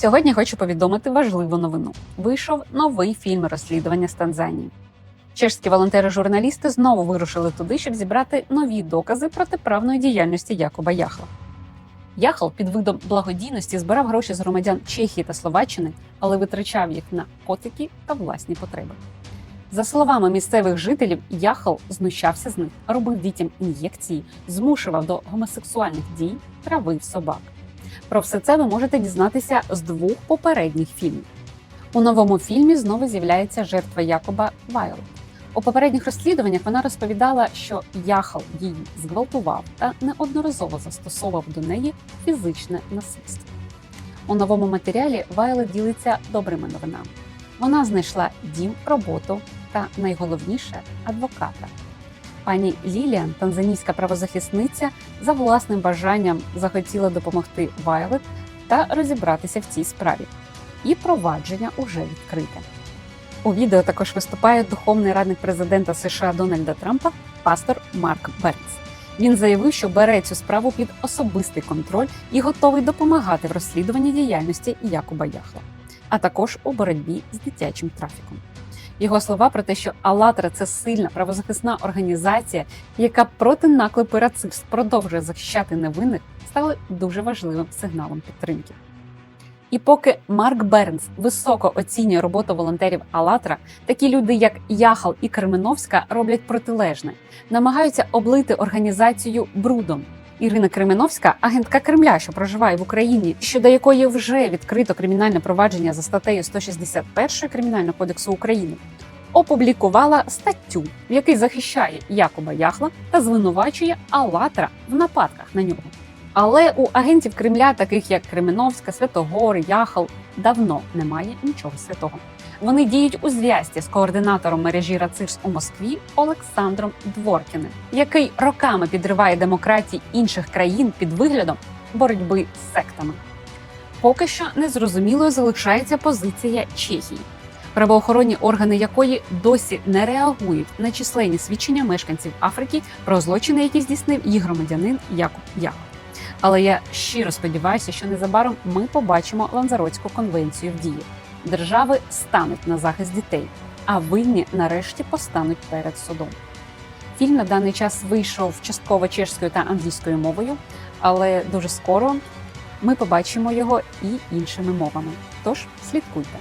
Сьогодні хочу повідомити важливу новину. Вийшов новий фільм розслідування з Танзанії. Чешські волонтери-журналісти знову вирушили туди, щоб зібрати нові докази протиправної діяльності Якоба Яхла. Яхл під видом благодійності збирав гроші з громадян Чехії та Словаччини, але витрачав їх на котики та власні потреби. За словами місцевих жителів, Яхл знущався з них, робив дітям ін'єкції, змушував до гомосексуальних дій, травив собак. Про все це ви можете дізнатися з двох попередніх фільмів. У новому фільмі знову з'являється жертва Якоба Вайлд. У попередніх розслідуваннях вона розповідала, що Яхал її зґвалтував та неодноразово застосовував до неї фізичне насильство. У новому матеріалі Вайло ділиться добрими новинами. Вона знайшла дім, роботу та найголовніше адвоката. Пані Ліліан, танзанійська правозахисниця, за власним бажанням захотіла допомогти Вайлет та розібратися в цій справі. І провадження уже відкрите. У відео також виступає духовний радник президента США Дональда Трампа, пастор Марк Бернс. Він заявив, що бере цю справу під особистий контроль і готовий допомагати в розслідуванні діяльності Якуба Яхла, а також у боротьбі з дитячим трафіком. Його слова про те, що «АЛЛАТРА» – це сильна правозахисна організація, яка проти наклепу рацистів продовжує захищати невинних, стали дуже важливим сигналом підтримки. І поки Марк Бернс високо оцінює роботу волонтерів «АЛЛАТРА», такі люди, як Яхал і Кременовська, роблять протилежне, намагаються облити організацію брудом. Ірина Кременовська, агентка Кремля, що проживає в Україні, щодо якої вже відкрито кримінальне провадження за статтею 161 Кримінального кодексу України, опублікувала статтю, в якій захищає Якоба Яхла та звинувачує Алатра в нападках на нього. Але у агентів Кремля, таких як Кременовська, Святогор, Яхал, давно немає нічого святого. Вони діють у зв'язці з координатором мережі РАЦИРС у Москві Олександром Дворкіним, який роками підриває демократії інших країн під виглядом боротьби з сектами. Поки що незрозумілою залишається позиція Чехії, правоохоронні органи якої досі не реагують на численні свідчення мешканців Африки про злочини, які здійснив їх громадянин Якуб Яхов. Але я щиро сподіваюся, що незабаром ми побачимо Ланзаротську конвенцію в дії. Держави стануть на захист дітей, а винні нарешті постануть перед судом. Фільм на даний час вийшов частково чешською та англійською мовою, але дуже скоро ми побачимо його і іншими мовами. Тож слідкуйте.